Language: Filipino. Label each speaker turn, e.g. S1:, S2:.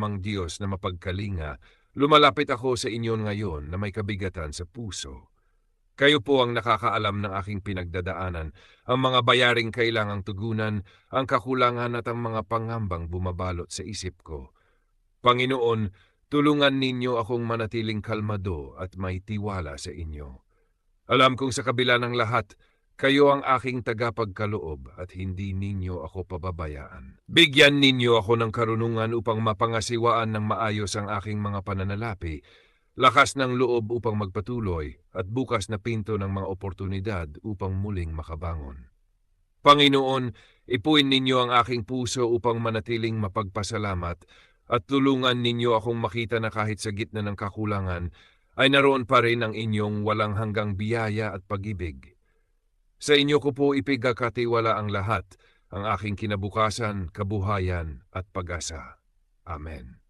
S1: Amang Diyos na mapagkalinga, lumalapit ako sa inyo ngayon na may kabigatan sa puso. Kayo po ang nakakaalam ng aking pinagdadaanan, ang mga bayaring kailangang tugunan, ang kakulangan at ang mga pangambang bumabalot sa isip ko. Panginoon, tulungan ninyo akong manatiling kalmado at may tiwala sa inyo. Alam kong sa kabila ng lahat, kayo ang aking tagapagkaloob at hindi ninyo ako pababayaan. Bigyan ninyo ako ng karunungan upang mapangasiwaan ng maayos ang aking mga pananalapi, lakas ng loob upang magpatuloy at bukas na pinto ng mga oportunidad upang muling makabangon. Panginoon, ipuin ninyo ang aking puso upang manatiling mapagpasalamat at tulungan ninyo akong makita na kahit sa gitna ng kakulangan, ay naroon pa rin ang inyong walang hanggang biyaya at pag-ibig. Sa inyo ko po ipigakatiwala ang lahat, ang aking kinabukasan, kabuhayan at pag-asa. Amen.